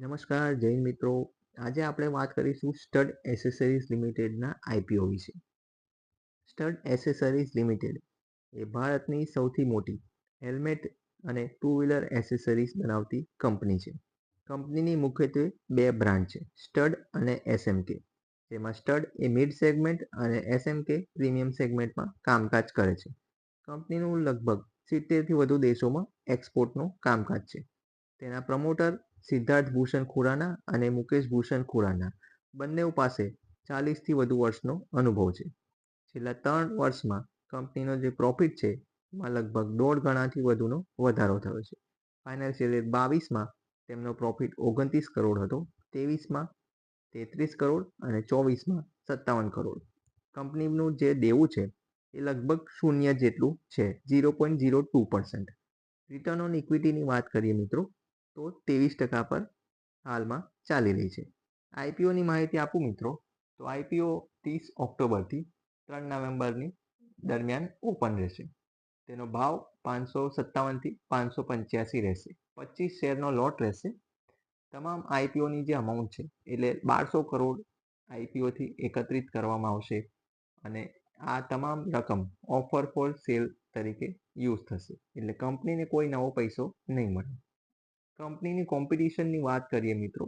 નમસ્કાર, જૈન મિત્રો. આજે આપણે વાત કરીશું સ્ટડ એસેસરીઝ લિમિટેડના આઈપીઓ વિશે. સ્ટડ એસેસરીઝ લિમિટેડ એ ભારતની સૌથી મોટી હેલ્મેટ અને ટુ વ્હીલર એસેસરીઝ બનાવતી કંપની છે. કંપનીની મુખ્યત્વે બે બ્રાન્ડ છે, સ્ટડ અને એસએમકે. જેમાં સ્ટડ એ મિડ સેગમેન્ટ અને એસએમકે પ્રીમિયમ સેગમેન્ટમાં કામકાજ કરે છે. કંપનીનું લગભગ સિત્તેરથી વધુ દેશોમાં એક્સપોર્ટનું કામકાજ છે. તેના પ્રમોટર સિદ્ધાર્થ ભૂષણ ખુરાના અને મુકેશ ભૂષણ ખુરાના. બંને પાસે ચાલીસથી વધુ વર્ષનો અનુભવ છે. છેલ્લા ત્રણ વર્ષમાં કંપનીનો જે પ્રોફિટ છે, એમાં લગભગ દોઢ ગણાથી વધુનો વધારો થયો છે. ફાઇનાન્શિયલ યર બાવીસમાં તેમનો પ્રોફિટ ઓગણત્રીસ કરોડ હતો, ત્રેવીસમાં તેત્રીસ કરોડ અને ચોવીસમાં સત્તાવન કરોડ. કંપનીનું જે દેવું છે, એ લગભગ શૂન્ય જેટલું છે, zero point zero two percent return on ઇક્વિટીની વાત કરીએ મિત્રો તો ત્રેવીસ ટકા પર હાલમાં ચાલી રહી છે. આઈપીઓની માહિતી આપું મિત્રો? તો આઈપીઓ ત્રીસ ઓક્ટોબરથી ત્રણ નવેમ્બરની દરમિયાન ઓપન રહેશે. તેનો ભાવ પાંચસો સત્તાવનથી પાંચસો પંચ્યાસી રહેશે. પચીસ શેરનો લોટ રહેશે. તમામ આઈપીઓની જે અમાઉન્ટ છે, એટલે બારસો કરોડ આઈપીઓથી એકત્રિત કરવામાં આવશે અને આ તમામ રકમ ઓફર ફોર સેલ તરીકે યુઝ થશે. એટલે કંપનીને કોઈ નવો પૈસો નહીં મળે. કંપનીની કોમ્પિટિશનની વાત કરીએ મિત્રો,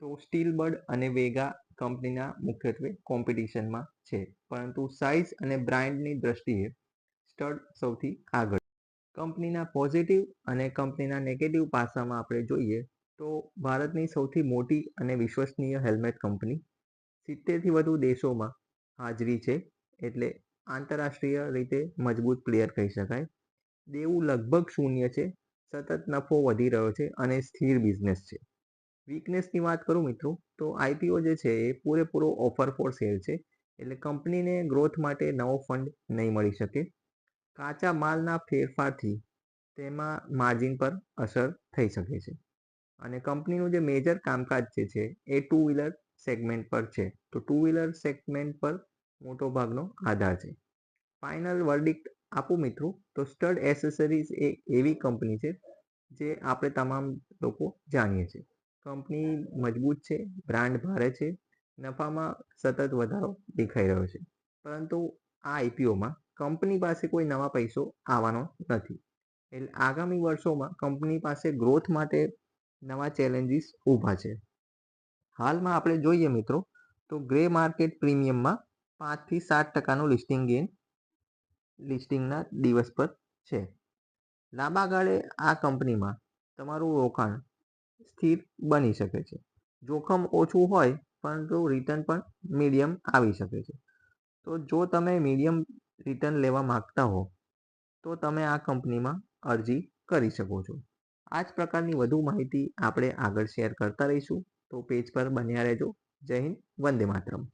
તો સ્ટીલ બર્ડ અને વેગા કંપનીના મુખ્યત્વે કોમ્પિટિશનમાં છે, પરંતુ સાઇઝ અને બ્રાન્ડની દ્રષ્ટિએ સ્ટડ સૌથી આગળ. કંપનીના પોઝિટિવ અને કંપનીના નેગેટિવ પાસામાં આપણે જોઈએ તો ભારતની સૌથી મોટી અને વિશ્વસનીય હેલ્મેટ કંપની સિત્તેરથી વધુ દેશોમાં હાજરી છે, એટલે આંતરરાષ્ટ્રીય રીતે મજબૂત પ્લેયર કહી શકાય. દેવું લગભગ શૂન્ય છે સતત નફો વધી રહ્યો છે અને સ્થિર બિઝનેસ છે. વીકનેસની વાત કરું મિત્રો, તો આઈપીઓ જે છે એ પૂરેપૂરો ઓફર ફોર સેલ છે, એટલે કંપનીને ગ્રોથ માટે નવો ફંડ નહીં મળી શકે. કાચા માલના ફેરફારથી તેમાં માર્જિન પર અસર થઈ શકે છે. અને કંપનીનું જે મેજર કામકાજ જે છે એ ટુ વ્હીલર સેગમેન્ટ પર છે. તો ટુ વ્હીલર સેગમેન્ટ પર મોટો ભાગનો આધાર છે. ફાઇનલ વર્ડિક્ટ આપું મિત્રો, તો સ્ટડ એસેસરીઝ એ એવી કંપની છે, જે આપણે તમામ લોકો જાણીએ છીએ. કંપની મજબૂત છે બ્રાન્ડ ભારે છે, નફામાં સતત વધારો દેખાઈ રહ્યો છે. પરંતુ આ આઈપીઓમાં કંપની પાસે કોઈ નવા પૈસો આવવાનો નથી. એટલે આગામી વર્ષોમાં કંપની પાસે ગ્રોથ માટે નવા ચેલેન્જીસ ઊભા છે. હાલમાં આપણે જોઈએ મિત્રો, તો ગ્રે માર્કેટ પ્રીમિયમમાં પાંચથી સાત ટકાનું લિસ્ટિંગ ગેઇન લિસ્ટિંગના દિવસ પર છે. લાંબા ગાળે આ કંપનીમાં તમારું રોકાણ સ્થિર બની શકે છે. જોખમ ઓછું હોય, પરંતુ રિટર્ન પણ મીડિયમ આવી શકે છે. તો જો તમે મીડિયમ રિટર્ન લેવા માગતા હો, તો તમે આ કંપનીમાં અરજી કરી શકો છો. આ જ પ્રકારની વધુ માહિતી આપણે આગળ શેર કરતા રહીશું. તો પેજ પર બન્યા રહેજો. જય હિન્દ, વંદે માતરમ.